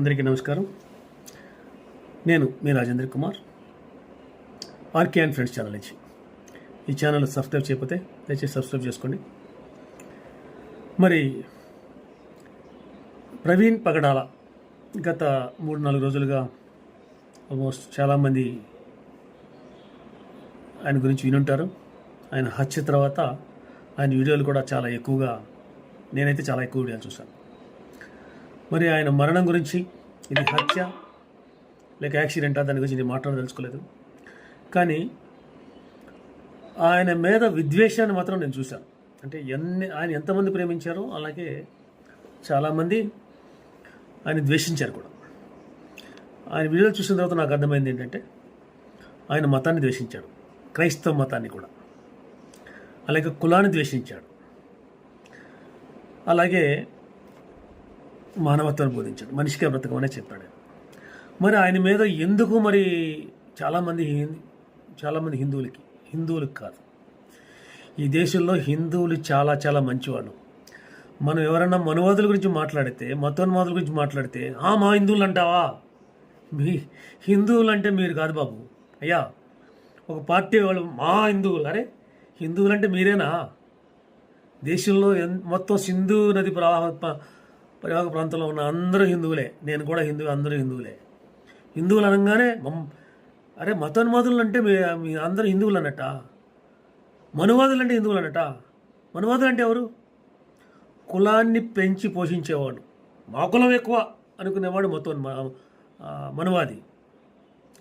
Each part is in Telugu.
అందరికీ నమస్కారం. నేను మీ Rajendra Kumar R K and friends channel నుంచి. ఈ ఛానల్ సబ్స్క్రైబ్ చేయకపోతే దయచేసి సబ్స్క్రైబ్ చేసుకోండి. మరి ప్రవీణ్ పగడాల గత మూడు నాలుగు రోజులుగా ఆల్మోస్ట్ చాలామంది ఆయన గురించి వినుంటారు. ఆయన హత్య తర్వాత ఆయన వీడియోలు కూడా చాలా ఎక్కువగా నేనైతే చాలా ఎక్కువ వీడియోలు చూశాను. మరి ఆయన మరణం గురించి ఇది హత్య లేక యాక్సిడెంటా దాని గురించి నేను మాట్లాడదలుచుకోలేదు కానీ ఆయన మీద విద్వేషాన్ని మాత్రం నేను చూశాను అంటే ఎన్ని ఆయన ఎంతమంది ప్రేమించారో అలాగే చాలామంది ఆయన ద్వేషించారు కూడా. ఆయన వీడియోలు చూసిన తర్వాత నాకు అర్థమైంది ఏంటంటే ఆయన మతాన్ని ద్వేషించాడు. క్రైస్తవ మతాన్ని కూడా. అలాగే కులాన్ని ద్వేషించాడు. అలాగే మానవత్వాన్ని బోధించాడు. మనిషిగా బ్రతకమనే చెప్పాడు. మరి ఆయన మీద ఎందుకు మరి చాలామంది హిం- చాలామంది హిందువులకి హిందువులకు కాదు. ఈ దేశంలో హిందువులు చాలా చాలా మంచివాళ్ళు. మనం ఎవరైనా మనువాదుల గురించి మాట్లాడితే మతోన్మాదుల గురించి మాట్లాడితే ఆ మా హిందువులు అంటావా? మీ హిందువులు అంటే మీరు కాదు బాబు. అయ్యా ఒక పార్టీ వాళ్ళు మా హిందువులు. అరే హిందువులు అంటే మీరేనా? దేశంలో ఎన్- మొత్తం సింధు నది ప్రవాహ ప- పరివాహక ప్రాంతంలో ఉన్న అందరూ హిందువులే. నేను కూడా హిందువు అందరూ హిందువులే. హిందువులు అనగానే అరే మతోన్మాదులు అంటే మీ మీ అందరూ హిందువులు అన్నట్ట? మనువాదులు అంటే హిందువులు అన్నట్ట? మనువాదులు అంటే ఎవరు? కులాన్ని పెంచి పోషించేవాడు. మా కులం ఎక్కువ అనుకునేవాడు మతోన్మా మనువాది.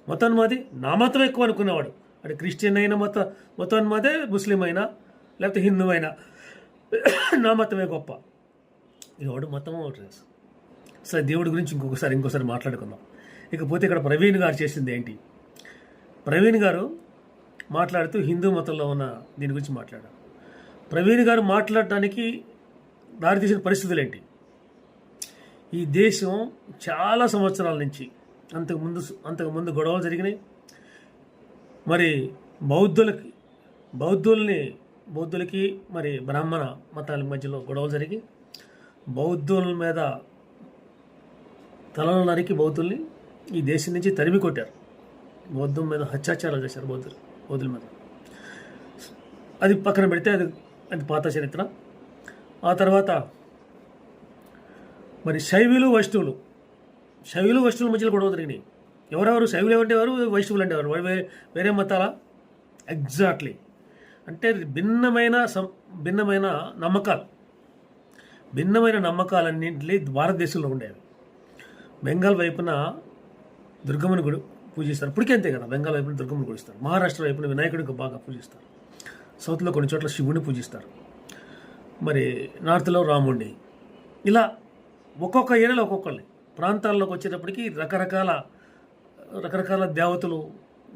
మతోన్మాది నా మతం ఎక్కువ అనుకునేవాడు. అంటే క్రిస్టియన్ అయినా మత మతోన్మాదే ముస్లిం అయినా లేకపోతే హిందువు అయినా నా మతమే గొప్ప. ఎవడు మతం ఒకటి తెలుసు. సరే దేవుడి గురించి ఇంకొకసారి ఇంకోసారి మాట్లాడుకుందాం. ఇకపోతే ఇక్కడ ప్రవీణ్ గారు చేసింది ఏంటి? ప్రవీణ్ గారు మాట్లాడుతూ హిందూ మతంలో ఉన్న దీని గురించి మాట్లాడారు. ప్రవీణ్ గారు మాట్లాడటానికి దారితీసిన పరిస్థితులు ఏంటి? ఈ దేశం చాలా సంవత్సరాల నుంచి అంతకుముందు అంతకుముందు గొడవలు జరిగినాయి. మరి బౌద్ధులకి బౌద్ధుల్ని బౌద్ధులకి మరి బ్రాహ్మణ మతాల మధ్యలో గొడవలు జరిగి బౌద్ధుల మీద తలలు నరికి బౌద్ధుల్ని ఈ దేశం నుంచి తరిమి కొట్టారు. బౌద్ధం మీద హత్యాచారాలు చేశారు బౌద్ధులు బౌద్ధుల మీద. అది పక్కన పెడితే అది అది పాత చరిత్ర. ఆ తర్వాత మరి శైవులు వైష్ణవులు. శైవులు వైష్ణవుల మధ్యలో గొడవ జరిగినాయి. ఎవరెవరు? శైవులు ఏమంటే వైష్ణవులు అంటే వేరే. వేరే మతాలా? ఎగ్జాక్ట్లీ అంటే భిన్నమైన సం భిన్నమైన నమ్మకాలు. భిన్నమైన నమ్మకాలన్నింటినీ భారతదేశంలో ఉండేవి. బెంగాల్ వైపున దుర్గమ్మని గుడి పూజిస్తారు. ఇప్పటికే అంతే కదా బెంగాల్ వైపున దుర్గమ్మని పూజిస్తారు మహారాష్ట్ర వైపున వినాయకుడికి బాగా పూజిస్తారు. సౌత్లో కొన్ని చోట్ల శివుని పూజిస్తారు. మరి నార్త్లో రాముడిని ఇలా ఒక్కొక్క ఏరియాలో ఒక్కొక్కళ్ళని ప్రాంతాల్లోకి వచ్చేటప్పటికి రకరకాల రకరకాల దేవతలు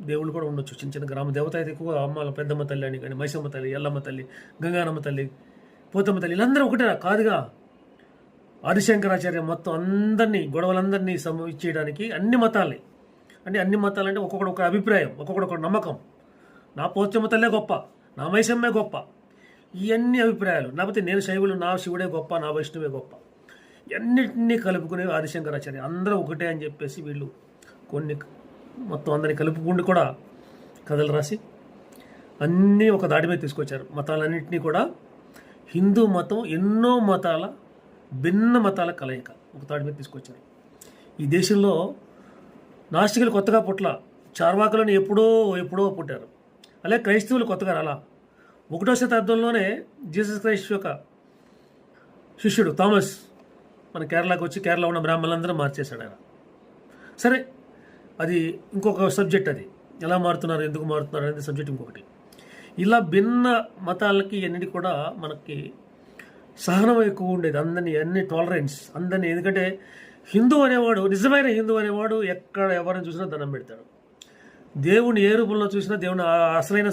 దేవుళ్ళు కూడా ఉండొచ్చు. చిన్న చిన్న గ్రామ దేవత అయితే ఎక్కువ అమ్మాల పెద్దమ్మ తల్లి అని కానీ మైసమ్మ తల్లి ఎల్లమ్మ తల్లి గంగానమ్మ తల్లి పోతమ్మ తల్లి వీళ్ళందరూ ఒకటే కాదుగా. ఆదిశంకరాచార్య మొత్తం అందరినీ గొడవలందరినీ సమ అన్ని మతాల్ని అంటే అన్ని మతాలంటే ఒక్కొక్కడు ఒక అభిప్రాయం ఒక్కొక్కడు ఒక నమ్మకం. నా పోచమ్మ తల్లే గొప్ప నా మైసమ్మే గొప్ప. ఇవన్నీ అభిప్రాయాలు. లేకపోతే నేను శైవులు నా శివుడే గొప్ప నా వైష్ణవే గొప్ప. ఇవన్నిటినీ కలుపుకునే ఆదిశంకరాచార్య అందరూ ఒకటే అని చెప్పేసి వీళ్ళు కొన్ని మొత్తం అందరినీ కలుపుకుంటూ కూడా కథలు రాసి అన్నీ ఒక దాడి మీద తీసుకొచ్చారు. మతాలన్నింటినీ కూడా హిందూ మతం ఎన్నో మతాల భిన్న మతాల కలయిక. ఒక తాడి మీద తీసుకొచ్చారు ఈ దేశంలో నాస్తికులు కొత్తగా పుట్ల చార్వాకులను ఎప్పుడో ఎప్పుడో పుట్టారు. అలాగే క్రైస్తవులు కొత్తగా రాలా. ఒకటో శతాబ్దంలోనే జీసస్ క్రైస్ట్ యొక్క శిష్యుడు థామస్ మన కేరళకు వచ్చి కేరళ ఉన్న బ్రాహ్మణులందరూ మార్చేశాడు ఆయన. సరే అది ఇంకొక సబ్జెక్ట్ అది. ఎలా మారుతున్నారు ఎందుకు మారుతున్నారు అనేది సబ్జెక్ట్ ఇంకొకటి. ఇలా భిన్న మతాలకి అన్నిటి కూడా మనకి సహనం ఎక్కువ ఉండేది. అందరినీ అన్ని టాలరెన్స్ అందరినీ. ఎందుకంటే హిందూ అనేవాడు నిజమైన హిందూ అనేవాడు ఎక్కడ ఎవరిని చూసినా దండం పెడతాడు. దేవుని ఏ రూపంలో చూసినా దేవుని ఆ అసలైన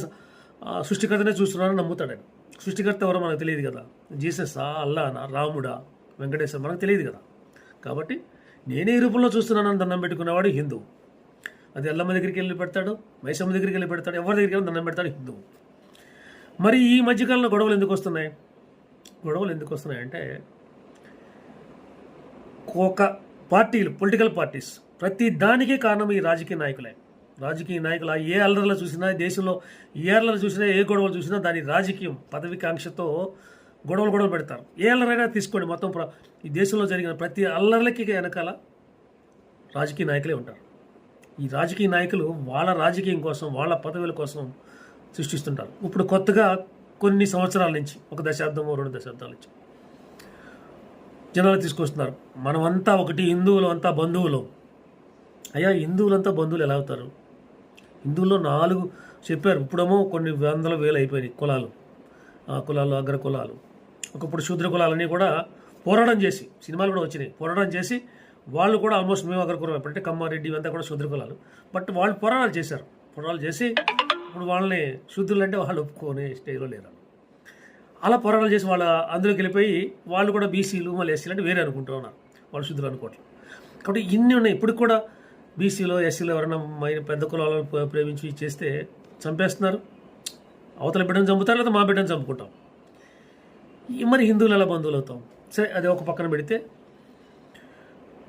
ఆ సృష్టికర్తనే చూస్తున్నారని నమ్ముతాడు ఆయన. సృష్టికర్త ఎవరో మనకు తెలియదు కదా. జీసస్సా అల్లానా రాముడా వెంకటేశ్వర మనకు తెలియదు కదా. కాబట్టి నేనే ఈ రూపంలో చూస్తున్నానని దండం పెట్టుకునేవాడు హిందువు అది అల్లమ్మ దగ్గరికి వెళ్ళి పెడతాడు మైసమ్మ దగ్గరికి వెళ్ళి పెడతాడు ఎవరి దగ్గరికి వెళ్ళి దండం పెడతాడు హిందువు మరి ఈ మధ్యకాలంలో గొడవలు ఎందుకు వస్తున్నాయి? గొడవలు ఎందుకు వస్తున్నాయంటే ఒక పార్టీలు పొలిటికల్ పార్టీస్ ప్రతి దానికి కారణం ఈ రాజకీయ నాయకులే. రాజకీయ నాయకులు ఏ అల్లర్లు చూసినా దేశంలో ఏ అల్లర్లు చూసినా ఏ గొడవలు చూసినా దాని రాజకీయం పదవికాంక్షతో గొడవలు గొడవలు పెడతారు. ఏ అల్లరైనా తీసుకోండి మొత్తం ప్ర- ఈ దేశంలో జరిగిన ప్రతి అల్లర్లకి వెనకాల రాజకీయ నాయకులే ఉంటారు. ఈ రాజకీయ నాయకులు వాళ్ళ రాజకీయం కోసం వాళ్ళ పదవుల కోసం సృష్టిస్తుంటారు. ఇప్పుడు కొత్తగా కొన్ని సంవత్సరాల నుంచి ఒక దశాబ్దమో రెండు దశాబ్దాల నుంచి జనాలు తీసుకొస్తున్నారు. మనమంతా ఒకటి హిందువులు అంతా బంధువులు. అయ్యా హిందువులంతా బంధువులు ఎలా అవుతారు? హిందువుల్లో నాలుగు చెప్పారు. ఇప్పుడేమో కొన్ని వందల వేలు అయిపోయినాయి కులాలు. ఆ కులాలు అగ్ర కులాలు. ఒకప్పుడు శూద్ర కులాలన్నీ కూడా పోరాటం చేసి సినిమాలు కూడా వచ్చినాయి. పోరాటం చేసి వాళ్ళు కూడా ఆల్మోస్ట్ మేము అగ్ర కులం. ఎప్పుడంటే కమ్మారెడ్డి ఇవంతా కూడా శూద్ర కులాలు. బట్ వాళ్ళు పోరాటాలు చేశారు. పోరాటాలు చేసి ఇప్పుడు వాళ్ళని శుద్ధులు అంటే వాళ్ళు ఒప్పుకొని స్టేజ్లో లేరు. అలా పోరాటాలు చేసి వాళ్ళ అందులోకి వెళ్ళిపోయి వాళ్ళు కూడా బీసీలు మళ్ళీ ఎస్సీలు అంటే వేరే అనుకుంటూ ఉన్నారు. వాళ్ళు శుద్ధులు అనుకోవట్లేదు. కాబట్టి ఇన్ని ఉన్నాయి. ఇప్పుడు కూడా బీసీలో ఎస్సీలో ఎవరైనా పెద్ద కులాలను ప్రేమించి చేస్తే చంపేస్తున్నారు. అవతల బిడ్డను చంపుతారు లేదా మా బిడ్డను చంపుకుంటాం. మరి హిందువులు ఎలా బంధువులు అవుతాం? సరే అది ఒక పక్కన పెడితే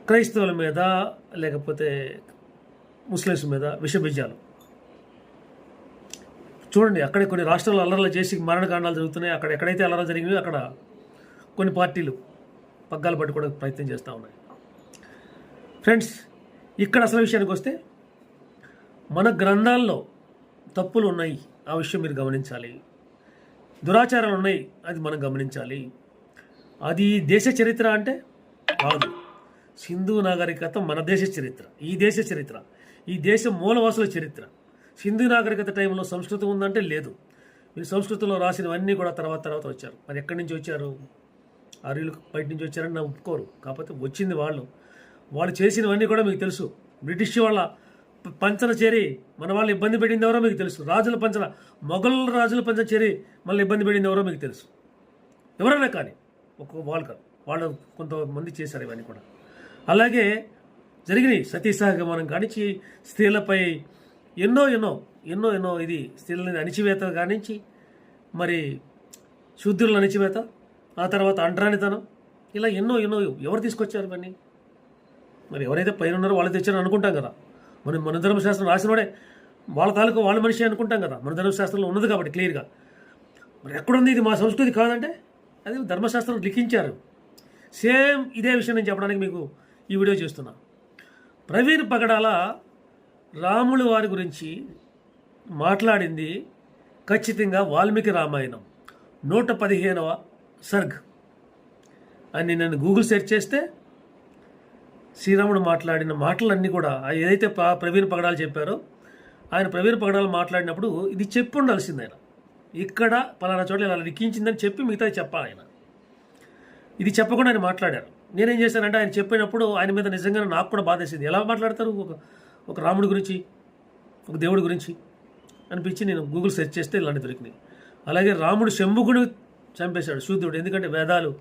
క్రైస్తవుల మీద లేకపోతే ముస్లిమ్స్ మీద విషబీజాలు. చూడండి అక్కడే కొన్ని రాష్ట్రాల్లో అల్లర్లు చేసి మరణకాండాలు జరుగుతున్నాయి. అక్కడ ఎక్కడైతే అల్లర్లు జరిగినాయో అక్కడ కొన్ని పార్టీలు పగ్గాలు పట్టుకోవడానికి ప్రయత్నం చేస్తూ ఉన్నాయి. ఫ్రెండ్స్ ఇక్కడ అసలు విషయానికి వస్తే మన గ్రంథాల్లో తప్పులు ఉన్నాయి. ఆ విషయం మీరు గమనించాలి. దురాచారాలు ఉన్నాయి అది మనం గమనించాలి. అది దేశ చరిత్ర అంటే కాదు. సింధు నాగరికత మన దేశ చరిత్ర. ఈ దేశ చరిత్ర. ఈ దేశ మూలవాసుల చరిత్ర. సింధు నాగరికత టైంలో సంస్కృతం ఉందంటే లేదు. మీరు సంస్కృతంలో రాసినవన్నీ కూడా తర్వాత తర్వాత వచ్చారు. మరి ఎక్కడి నుంచి వచ్చారు? ఆర్యులు బయట నుంచి వచ్చారని నా ఒప్పుకోరు. కాకపోతే వచ్చింది వాళ్ళు. వాళ్ళు చేసినవన్నీ కూడా మీకు తెలుసు. బ్రిటిష్ వాళ్ళ పంచన చేరి మన వాళ్ళు ఇబ్బంది పెట్టింది ఎవరో మీకు తెలుసు. రాజుల పంచన మొఘల్ రాజుల పంచన చేరి మళ్ళీ ఇబ్బంది పెట్టింది ఎవరో మీకు తెలుసు. ఎవరైనా కానీ ఒక్కొక్క వాళ్ళు కాదు. వాళ్ళు కొంతమంది చేశారు ఇవన్నీ కూడా. అలాగే జరిగినాయి సతీ సహగమనం కానించి స్త్రీలపై ఎన్నో ఎన్నో ఎన్నో ఎన్నో ఇది స్త్రీలని అణిచివేత కానించి మరి శుద్ధులను అణిచివేత ఆ తర్వాత అంటరానితనం ఇలా ఎన్నో ఎన్నో ఎవరు తీసుకొచ్చారు ఇవన్నీ? మరి ఎవరైతే పైన ఉన్నారో వాళ్ళు తెచ్చారని అనుకుంటాం కదా. మన మన ధర్మశాస్త్రం రాసినోడే వాళ్ళ తాలూకు వాళ్ళ మనిషి అనుకుంటాం కదా. మన ధర్మశాస్త్రంలో ఉన్నది కాబట్టి క్లియర్గా మరి ఎక్కడుంది ఇది? మా సంస్కృతి కాదంటే అది ధర్మశాస్త్రం లిఖించారు. సేమ్ ఇదే విషయం నేను చెప్పడానికి మీకు ఈ వీడియో చేస్తున్నా. ప్రవీణ్ పగడాల రాముల వారి గురించి మాట్లాడింది ఖచ్చితంగా వాల్మీకి రామాయణం. నూట పదిహేనవ సర్గ్. అని నేను గూగుల్ సెర్చ్ చేస్తే శ్రీరాముడు మాట్లాడిన మాటలన్నీ కూడా ఏదైతే ప్రవీణ ప్రవీణ్ పగడాలు చెప్పారో ఆయన ప్రవీణ్ పగడాలు మాట్లాడినప్పుడు ఇది చెప్పి ఉండాల్సింది ఆయన. ఇక్కడ పలానా చోట్ల ఇలా లిఖించిందని చెప్పి మిగతా చెప్పాలి ఆయన. ఇది చెప్పకుండా ఆయన మాట్లాడారు. నేనేం చేశానంటే ఆయన చెప్పినప్పుడు ఆయన మీద నిజంగా నాకు కూడా బాధేసింది. ఎలా మాట్లాడతారు? ఒక ఒక రాముడి గురించి ఒక దేవుడి గురించి అనిపించి నేను గూగుల్ సెర్చ్ చేస్తే ఇలాంటి దొరికినాయి. అలాగే రాముడు శంభుకుని చంపేశాడు శూద్రుడు. ఎందుకంటే వేదాలు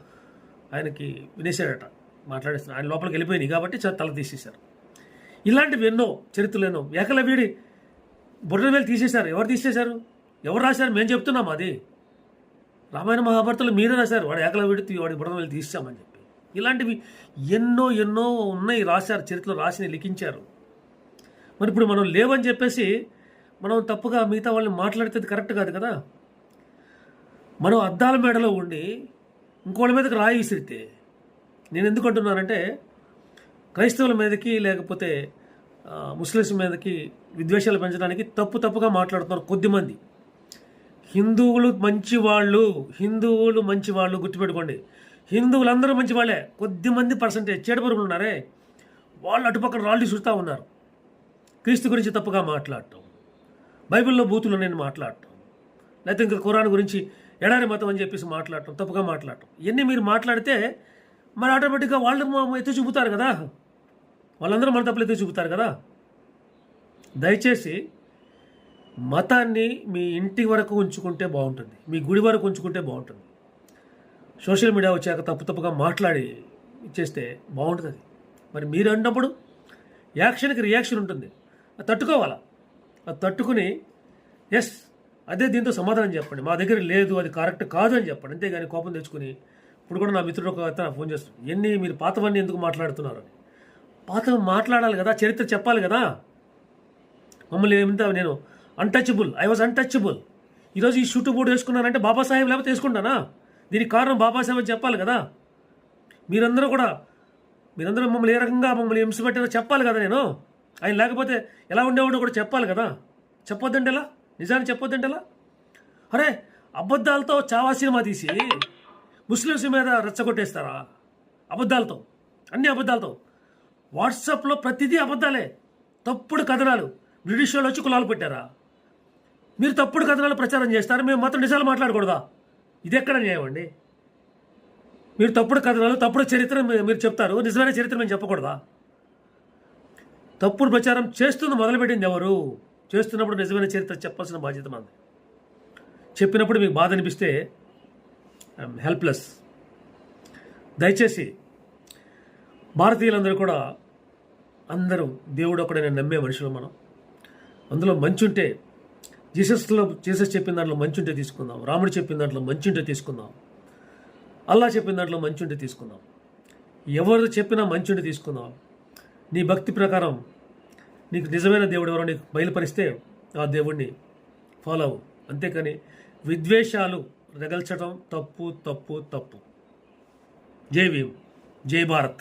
ఆయనకి వినేశాడట మాట్లాడేస్తున్నాడు ఆయన లోపలికి వెళ్ళిపోయినాయి కాబట్టి తల తీసేశారు. ఇలాంటివి ఎన్నో చరిత్రలు ఎన్నో. ఏకలవ్యుడి బుర్రవేలు తీసేశారు. ఎవరు తీసేశారు? ఎవరు రాశారు? మేము చెప్తున్నాం అది. రామాయణ మహాభారతంలో మీరే రాశారు. వాడు ఏకలవ్యుడి వాడి బుర్రవేలు తీసామని చెప్పి. ఇలాంటివి ఎన్నో ఎన్నో ఉన్నాయి రాశారు చరిత్రలో రాసి లిఖించారు. మరి ఇప్పుడు మనం లేవని చెప్పేసి మనం తప్పుగా మిగతా వాళ్ళని మాట్లాడితే అది కరెక్ట్ కాదు కదా? మనం అద్దాల మేడలో ఉండి ఇంకోళ్ళ మీదకి రాయి విసిరితే నేను ఎందుకు అంటున్నానంటే క్రైస్తవుల మీదకి లేకపోతే ముస్లిమ్స్ మీదకి విద్వేషాలు పెంచడానికి తప్పు తప్పుగా మాట్లాడుతున్నారు కొద్దిమంది. హిందువులు మంచివాళ్ళు హిందువులు మంచివాళ్ళు గుర్తుపెట్టుకోండి. హిందువులందరూ మంచి వాళ్ళే కొద్దిమంది పర్సంటేజ్ చెడపరుగులు ఉన్నారే. వాళ్ళు అటుపక్కన రాళ్ళు చూస్తూ ఉన్నారు. క్రీస్తు గురించి తప్పుగా మాట్లాడటం. బైబిల్లో బూతులు నేను మాట్లాడటం. లేకపోతే ఇంకా ఖురాన్ గురించి ఎడారి మతం అని చెప్పేసి మాట్లాడటం తప్పుగా మాట్లాడటం. ఇవన్నీ మీరు మాట్లాడితే మరి ఆటోమేటిక్గా వాళ్ళు ఎత్తి చూపుతారు కదా. వాళ్ళందరూ మన తప్పులు ఎత్తి చూపుతారు కదా. దయచేసి మతాన్ని మీ ఇంటి వరకు ఉంచుకుంటే బాగుంటుంది. మీ గుడి వరకు ఉంచుకుంటే బాగుంటుంది. సోషల్ మీడియా వచ్చాక తప్పు తప్పుగా మాట్లాడి ఇచ్చేస్తే బాగుంటుంది అది. మరి మీరు అన్నప్పుడు యాక్షన్కి రియాక్షన్ ఉంటుంది. తట్టుకోవాలా? అది తట్టుకుని ఎస్ అదే దీంతో సమాధానం చెప్పండి. మా దగ్గర లేదు అది కరెక్ట్ కాదు అని చెప్పండి. అంతేగాని కోపం తెచ్చుకుని ఇప్పుడు కూడా నా మిత్రుడు ఒక అతను ఫోన్ చేస్తున్నాడు. ఎన్ని మీరు పాతవన్నీ ఎందుకు మాట్లాడుతున్నారు? అని. పాత మాట్లాడాలి కదా చరిత్ర చెప్పాలి కదా. మమ్మల్ని ఏమింత నేను అన్టచబుల్ ఐ వాజ్ అన్టచబుల్ ఈరోజు ఈ షూట్ బోర్డు వేసుకున్నానంటే బాబాసాహెబ్ లేకపోతే వేసుకుంటానా? దీనికి కారణం బాబాసాహెబ్ అని చెప్పాలి కదా. మీరందరూ కూడా మీరందరూ మమ్మల్ని ఏ రకంగా మమ్మల్ని హింస పెట్టారో చెప్పాలి కదా నేను. ఆయన లేకపోతే ఎలా ఉండేవాడో కూడా చెప్పాలి కదా. చెప్పొద్దంటే ఎలా? నిజాన్ని చెప్పొద్దంటే ఎలా? అరే అబద్ధాలతో చావా సినిమా తీసి ముస్లిమ్స్ మీద రెచ్చగొట్టేస్తారా? అబద్ధాలతో. అన్ని అబద్ధాలతో. వాట్సాప్లో ప్రతిదీ అబద్ధాలే. తప్పుడు కథనాలు. బ్రిటిష్ వాళ్ళు వచ్చి కులాలు పెట్టారా? మీరు తప్పుడు కథనాలు ప్రచారం చేస్తారు? మేము మాత్రం నిజాలు మాట్లాడకూడదా? ఇది ఎక్కడ న్యాయం అండి? మీరు తప్పుడు కథనాలు తప్పుడు చరిత్ర మీరు చెప్తారు. నిజమైన చరిత్ర మేము చెప్పకూడదా? తప్పుడు ప్రచారం చేస్తుంది మొదలుపెట్టింది ఎవరు? చేస్తున్నప్పుడు నిజమైన చరిత్ర చెప్పాల్సిన బాధ్యత మనది చెప్పినప్పుడు మీకు బాధ అనిపిస్తే ఐఎమ్ హెల్ప్లెస్ దయచేసి భారతీయులందరూ కూడా అందరూ దేవుడు ఒకడే నేను నమ్మే మనుషులు మనం. అందులో మంచి ఉంటే జీసస్లో జీసస్ చెప్పిన దాంట్లో మంచి ఉంటే తీసుకుందాం. రాముడు చెప్పిన దాంట్లో మంచి ఉంటే తీసుకుందాం. అల్లా చెప్పిన దాంట్లో మంచి ఉంటే తీసుకుందాం. ఎవరు చెప్పినా మంచి ఉంటే తీసుకుందాం. నీ భక్తి ప్రకారం నీకు నిజమైన దేవుడు ఎవరో నీకు బయలుపరిస్తే ఆ దేవుణ్ణి ఫాలో అవు. అంతేకాని విద్వేషాలు రగల్చడం తప్పు తప్పు తప్పు. జై భీమ్. జై భారత్.